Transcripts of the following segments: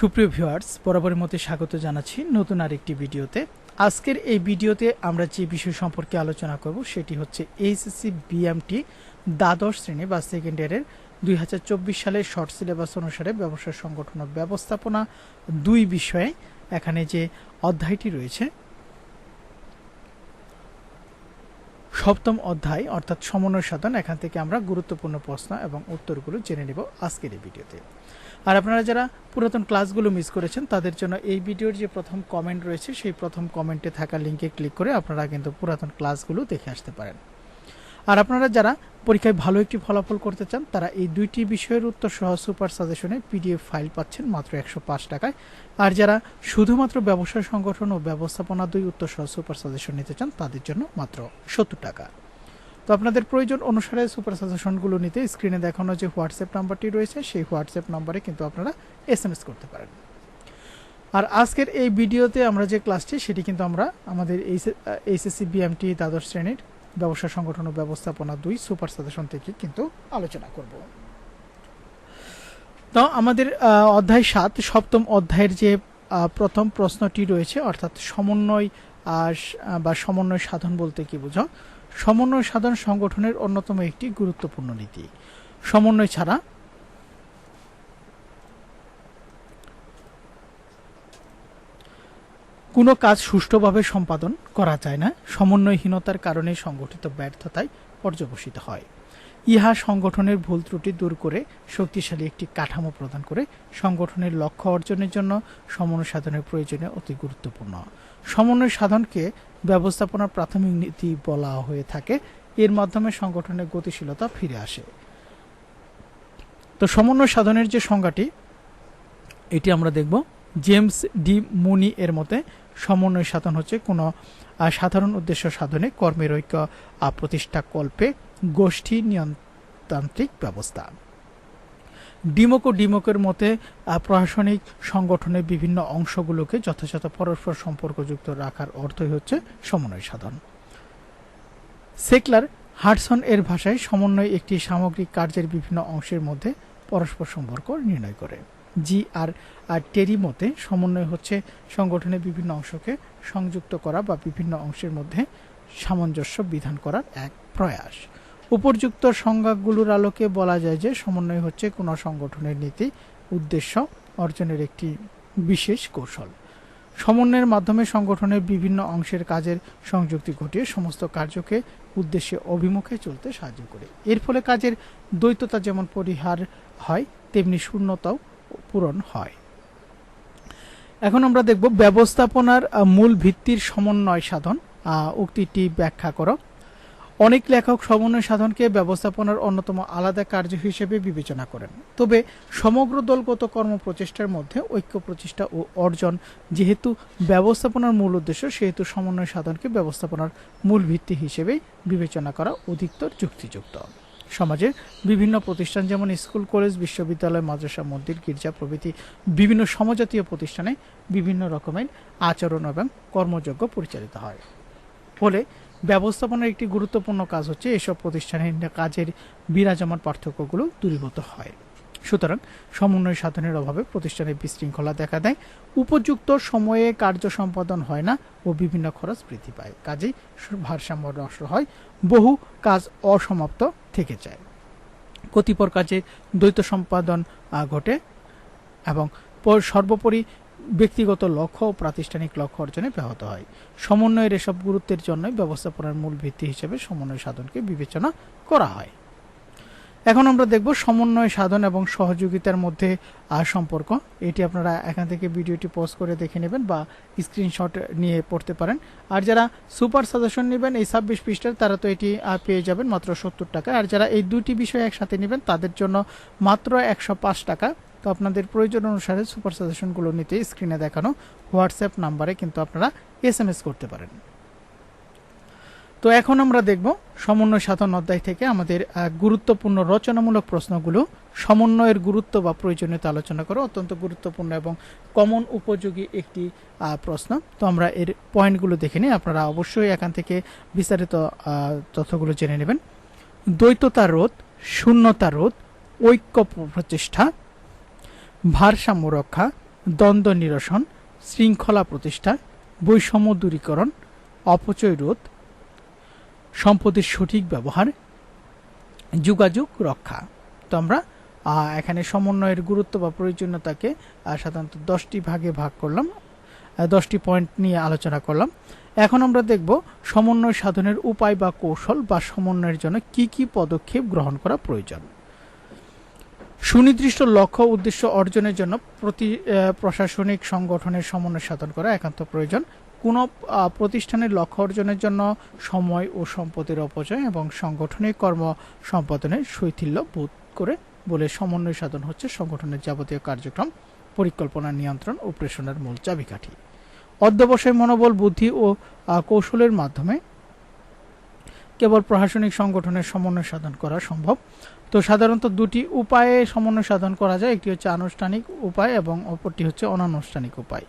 সুপ্রিয় ভিউয়ার্স, বরাবরের মতো স্বাগত জানাচ্ছি নতুন আরেকটি ভিডিওতে। আজকের এই ভিডিওতে আমরা যে বিষয় সম্পর্কে আলোচনা করব সেটি হচ্ছে এইচএসসি বিএমটি দ্বাদশ শ্রেণি বা সেকেন্ড ইয়ারের দুই হাজার চব্বিশ সালের শর্ট সিলেবাস অনুসারে ব্যবসা সংগঠন ও ব্যবস্থাপনা দুই বিষয়ে এখানে যে অধ্যায়টি রয়েছে। সপ্তম অধ্যায় অর্থাৎ সমন্বয় সাধন, এখান থেকে আমরা গুরুত্বপূর্ণ প্রশ্ন এবং উত্তরগুলো জেনে নেব আজকের এই ভিডিওতে। আর আপনারা যারা পুরাতন ক্লাসগুলো মিস করেছেন, তাদের জন্য এই ভিডিওর যে প্রথম কমেন্ট রয়েছে, সেই প্রথম কমেন্টে থাকা লিঙ্কে ক্লিক করে আপনারা কিন্তু পুরাতন ক্লাসগুলো দেখে আসতে পারেন। আর আপনারা যারা পরীক্ষায় ভালো একটি ফলাফল করতে চান, তারা এই দুইটি বিষয়ের উত্তর সহ সুপার সাজেশনে পিডিএফ ফাইল পাচ্ছেন মাত্র একশো পাঁচ টাকায়। আর যারা শুধুমাত্র ব্যবসা সংগঠন ও ব্যবস্থাপনা দুই উত্তর সহ সুপার সাজেশন নিতে চান, তাদের জন্য মাত্র সত্তর টাকা। তো আপনাদের প্রয়োজন অনুসারে সুপার সাজেশনগুলো নিতে স্ক্রিনে দেখানো যে হোয়াটসঅ্যাপ নাম্বারটি রয়েছে, সেই হোয়াটসঅ্যাপ নাম্বারে কিন্তু আপনারা এস এম এস করতে পারেন। আর আজকের এই ভিডিওতে আমরা যে ক্লাসটি সেটি কিন্তু আমরা আমাদের এইচএসসি বিএমটি দ্বাদশ শ্রেণির ব্যবসা সংগঠন ও ব্যবস্থাপনা দুই সুপার সাজেশন থেকে কিন্তু আলোচনা করব। তো আমাদের অধ্যায় সাত, সপ্তম অধ্যায়ের যে প্রথম প্রশ্নটি রয়েছে, অর্থাৎ সমন্বয় বা সমন্বয় সাধন বলতে কি বোঝো? সমন্বয় সাধন সংগঠনের অন্যতম একটি গুরুত্বপূর্ণ নীতি। সমন্বয় ছাড়া কোনো কাজ সুষ্ঠুভাবে সম্পাদন করা যায় না। সমন্বয়হীনতার কারণে সংগঠিত ব্যর্থতায় পর্যবসিত হয়। ইহা সংগঠনের ভুল ত্রুটি দূর করে শক্তিশালী একটি কাঠামো প্রদান করে সংগঠনের লক্ষ্য অর্জনের জন্য সমন্বয় সাধনের প্রয়োজনে অতি গুরুত্বপূর্ণ। সমন্বয় সাধনকে ব্যবস্থাপনার প্রাথমিক নীতি বলা হয়ে থাকে। এর মাধ্যমে সংগঠনের গতিশীলতা ফিরে আসে। তো সমন্বয় সাধনের যে সংজ্ঞাটি, এটি আমরা দেখব। জেমস ডি মুনি এর মতে, সমন্বয় সাধন হচ্ছে কোনো সাধারণ উদ্দেশ্য সাধনে কর্মের ঐক্য প্রতিষ্ঠা কল্পে গোষ্ঠী নিয়ন্ত্রান্ত্রিক ব্যবস্থা। ডিমক ডিমকের মতে প্রশাসনিক সংগঠনের বিভিন্ন অংশগুলোকে যথাযথ পরস্পর সম্পর্কযুক্ত রাখার অর্থই হচ্ছে সমন্বয় সাধন। সেকলার হার্টসন এর ভাষায় সমন্বয় একটি সামগ্রিক কার্যের বিভিন্ন অংশের মধ্যে পরস্পর সম্পর্ক নির্ণয় করে। জি আর আর টেরি মতে, সমন্বয় হচ্ছে সংগঠনের বিভিন্ন অংশকে সংযুক্ত করা বা বিভিন্ন অংশের মধ্যে সামঞ্জস্য বিধান করার এক প্রয়াস। উপর্যুক্ত সংজ্ঞাগুলোর আলোকে বলা যায় যে সমন্বয় হচ্ছে কোনো সংগঠনের নীতি, উদ্দেশ্য, অর্জনের একটি বিশেষ কৌশল। সমন্বয়ের মাধ্যমে সংগঠনের বিভিন্ন অংশের কাজের সংযুক্তি ঘটিয়ে সমস্ত কার্যকে উদ্দেশ্যে অভিমুখে চলতে সাহায্য করে। এর ফলে কাজের দ্বৈততা যেমন পরিহার হয়, তেমনি শূন্যতাও পূরণ হয়। এখন আমরা দেখব ব্যবস্থাপনার মূল ভিত্তির সমন্বয় সাধন। উক্তিটি ব্যাখ্যা করো। অনেক লেখক সমন্বয় সাধনকে ব্যবস্থাপনার অন্যতম আলাদা কার্য হিসেবে বিবেচনা করেন। তবে সমগ্র দলগত কর্ম প্রচেষ্টার মধ্যে ঐক্য প্রচেষ্টা ও অর্জন যেহেতু ব্যবস্থাপনার মূল উদ্দেশ্য, সেহেতু সমন্বয় সাধনকে ব্যবস্থাপনার মূল ভিত্তি হিসেবে বিবেচনা করা অধিকতর যুক্তিযুক্ত। সমাজের বিভিন্ন প্রতিষ্ঠান যেমন স্কুল, কলেজ, বিশ্ববিদ্যালয়, মাদ্রাসা, মন্দির, গির্জা প্রভৃতি বিভিন্ন সমজাতীয় প্রতিষ্ঠানে বিভিন্ন রকমের আচরণ এবং কর্মযজ্ঞ পরিচালিত হয়। ফলে ব্যবস্থাপনার একটি গুরুত্বপূর্ণ কাজ হচ্ছে এসব প্রতিষ্ঠানের কাজের বিরাজমান পার্থক্যগুলো দূরীভূত হয়। সুতরাং সমন্বয় সাধনের অভাবে প্রতিষ্ঠানে বিশৃঙ্খলা দেখা দেয়, উপযুক্ত সময়ে কার্য সম্পাদন হয় না ও বিভিন্ন খরচ বৃদ্ধি পায়। কাজেই ভারসাম্য নষ্ট হয়, বহু কাজ অসমাপ্ত থেকে যায়। কতিপর কাজে দ্বৈত সম্পাদন ঘটে এবং সর্বোপরি ব্যক্তিগত লক্ষ্য ও প্রাতিষ্ঠানিক লক্ষ্য অর্জনে ব্যাহত হয়। সমন্বয়ের এসব গুরুত্বের জন্যই ব্যবস্থাপনার মূল ভিত্তি হিসেবে সমন্বয় সাধনকে বিবেচনা করা হয়। এখন আমরা দেখব সমন্বয় সাধন এবং সহযোগিতার মধ্যে সম্পর্ক। এটি আপনারা এখান থেকে ভিডিওটি পজ করে দেখে নেবেন বা স্ক্রিনশট নিয়ে পড়তে পারেন। আর যারা সুপার সাজেশন নেবেন এই ছাব্বিশ পৃষ্ঠার, তারা তো এটি পেয়ে যাবেন মাত্র সত্তর টাকা। আর যারা এই দুটি বিষয় একসাথে নেবেন, তাদের জন্য মাত্র একশো পাঁচ টাকা তো আপনাদের প্রয়োজন অনুসারে সুপার সাজেশনগুলো নিতে স্ক্রিনে দেখানো হোয়াটসঅ্যাপ নাম্বারে কিন্তু আপনারা এস করতে পারেন। তো এখন আমরা দেখব সমন্বয় সাধন অধ্যায় থেকে আমাদের গুরুত্বপূর্ণ রচনামূলক প্রশ্নগুলো, সমন্বয়ের গুরুত্ব বা প্রয়োজনীয়তা আলোচনা করো, অত্যন্ত গুরুত্বপূর্ণ এবং কমন উপযোগী একটি প্রশ্ন। তো আমরা এর পয়েন্টগুলো দেখে নিই। আপনারা অবশ্যই এখান থেকে বিস্তারিত তথ্যগুলো জেনে নেবেন। দ্বৈততা রোধ, শূন্যতা রোধ, ঐক্য প্রচেষ্টা ভারসাম্য রক্ষা, দ্বন্দ্ব নিরসন, শৃঙ্খলা প্রতিষ্ঠা, বৈষম্য দূরীকরণ, অপচয় রোধ, সম্পদের সঠিক ব্যবহার, যোগাযোগ রক্ষা। তো আমরা এখানে সমন্বয়ের গুরুত্ব বা প্রয়োজনীয়তাকে সাধারণত দশটি ভাগে ভাগ করলাম দশটি পয়েন্ট নিয়ে আলোচনা করলাম। এখন আমরা দেখব সমন্বয় সাধনের উপায় বা কৌশল বা সমন্বয়ের জন্য কি কি পদক্ষেপ গ্রহণ করা প্রয়োজন। সুনির্দিষ্ট লক্ষ্য উদ্দেশ্য অর্জনের জন্য প্রতি প্রশাসনিক সংগঠনের সমন্বয় সাধন করা একান্ত প্রয়োজন। কোনো প্রতিষ্ঠানের লক্ষ্য অর্জনের জন্য সময় ও সম্পদের অপচয় এবং সাংগঠনিক কর্ম সম্পাদনের শৈথিল্য বোধ করে বলে সমন্বয় সাধন হচ্ছে সংগঠনের যাবতীয় কার্যক্রম, পরিকল্পনা নিয়ন্ত্রণ ও প্রেষণের মূল চাবিকাঠি। অধ্যবসায় মনোবল, বুদ্ধি ও কৌশলের মাধ্যমে কেবল প্রশাসনিক সংগঠনের সমন্বয় সাধন করা সম্ভব। তো সাধারণত দুটি উপায়ে সমন্বয় সাধন করা যায়, একটি হচ্ছে আনুষ্ঠানিক উপায় এবং অপরটি হচ্ছে অনানুষ্ঠানিক উপায়।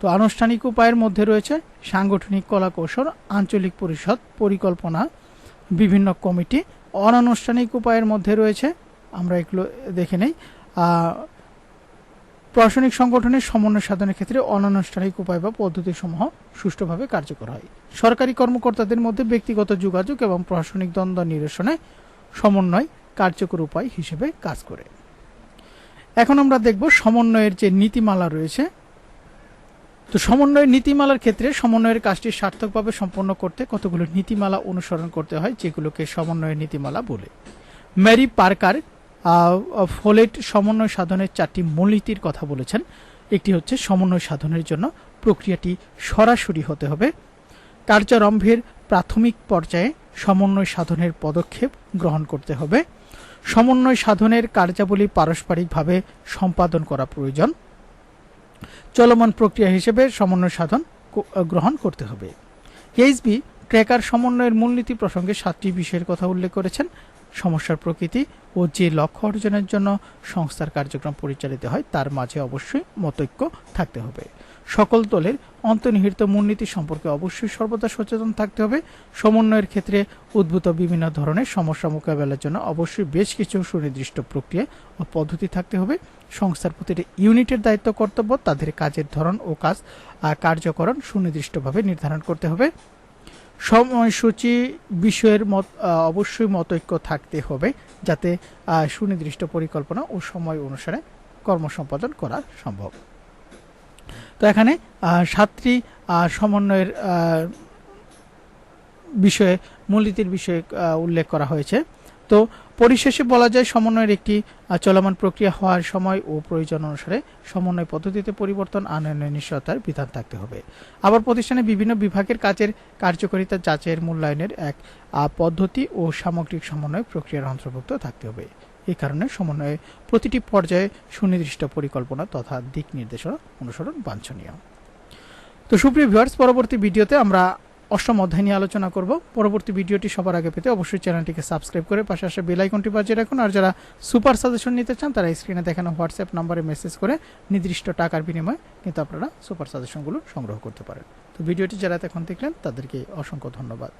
তো আনুষ্ঠানিক উপায়ের মধ্যে রয়েছে সাংগঠনিক কলা কৌশল আঞ্চলিক পরিষদ, পরিকল্পনা, বিভিন্ন কমিটি। অনানুষ্ঠানিক উপায়ের মধ্যে রয়েছে, আমরা এগুলো দেখে নেই। প্রশাসনিক সংগঠনের সমন্বয় সাধনের ক্ষেত্রে অনানুষ্ঠানিক উপায় বা পদ্ধতিসমূহ সুষ্ঠুভাবে কার্যকর হয়। সরকারি কর্মকর্তাদের মধ্যে ব্যক্তিগত যোগাযোগ এবং প্রশাসনিক দ্বন্দ্ব নিরসনে সমন্বয় কার্যকর উপায় হিসেবে কাজ করে। এখন আমরা দেখব সমন্বয়ের যে নীতিমালা রয়েছে। তো সমন্বয়ের নীতিমালার ক্ষেত্রে সমন্বয়ের কাজটি সার্থকভাবে সম্পন্ন করতে কতগুলো নীতিমালা অনুসরণ করতে হয়, যেগুলোকে সমন্বয়ের নীতিমালা বলে। ম্যারি পার্কার ফোলেট সমন্বয় সাধনের চারটি মূলনীতির কথা বলেছেন। একটি হচ্ছে সমন্বয় সাধনের জন্য প্রক্রিয়াটি সরাসরি হতে হবে। কার্যারম্ভের প্রাথমিক পর্যায়ে সমন্বয় সাধনের পদক্ষেপ গ্রহণ করতে হবে। সমন্বয় সাধনের কার্যাবলী পারস্পরিকভাবে সম্পাদন করা প্রয়োজন। চলমান প্রক্রিয়া হিসেবে সমন্বয় সাধন গ্রহণ করতে হবে। এইচবি ট্র্যাকার সমন্বয়ের মূলনীতি প্রসঙ্গে সাতটি বিষয়ের কথা উল্লেখ করেছেন। সমস্যার প্রকৃতি ও যে লক্ষ্য অর্জনের জন্য সংস্থার কার্যক্রম পরিচালিত হয়, তার মাঝে অবশ্যই মতৈক্য থাকতে হবে। সকল দলের অন্তর্নিহিত মূলনীতি সম্পর্কে অবশ্যই সর্বদা সচেতন থাকতে হবে। সমন্বয়ের ক্ষেত্রে উদ্ভূত বিভিন্ন ধরনের সমস্যা মোকাবেলার জন্য অবশ্যই বেশ কিছু সুনির্দিষ্ট প্রক্রিয়া ও পদ্ধতি থাকতে হবে। সংস্থার প্রতিটি ইউনিটের দায়িত্ব কর্তব্য, তাদের কাজের ধরন ও কাজ কার্যকরণ সুনির্দিষ্টভাবে নির্ধারণ করতে হবে। সময়সূচি বিষয়ের মত অবশ্যই মতৈক্য থাকতে হবে যাতে সুনির্দিষ্ট পরিকল্পনা ও সময় অনুসারে কর্ম সম্পাদন করা সম্ভব। তো এখানে ছাত্রী সাতটি সমন্বয়ের বিষয়ে, মূলনীতির বিষয়ে উল্লেখ করা হয়েছে। তো পরিশেষে বলা যায় সমন্বয়ের একটি চলমান প্রক্রিয়া হওয়ার সময় ও প্রয়োজন অনুসারে সমন্বয় পদ্ধতিতে পরিবর্তন আনয়নের নিশ্চয়তার বিধান থাকতে হবে। আবার প্রতিষ্ঠানে বিভিন্ন বিভাগের কাজের কার্যকারিতা যাচাইয়ের মূল্যায়নের এক পদ্ধতি ও সামগ্রিক সমন্বয় প্রক্রিয়ার অন্তর্ভুক্ত থাকতে হবে। এই কারণে সমন্বয়ে প্রতিটি পর্যায়ে সুনির্দিষ্ট পরিকল্পনা তথা দিক নির্দেশনা অনুসরণ বাঞ্ছনীয়। তো সুপ্রিয় ভিউয়ার্স, পরবর্তী ভিডিওতে আমরা অষ্টম অধ্যায় নিয়ে আলোচনা করব। পরবর্তী ভিডিওটি সবার আগে পেতে অবশ্যই চ্যানেলটিকে সাবস্ক্রাইব করে পাশে আসে বেল আইকনটি বাজিয়ে রাখুন। আর যারা সুপার সাজেশন নিতে চান, তারা স্ক্রিনে দেখানো হোয়াটসঅ্যাপ নম্বরে মেসেজ করে নির্দিষ্ট টাকার বিনিময়ে কিন্তু আপনারা সুপার সাজেশনগুলো সংগ্রহ করতে পারেন। তো ভিডিওটি যারা এখন দেখলেন, তাদেরকে অসংখ্য ধন্যবাদ।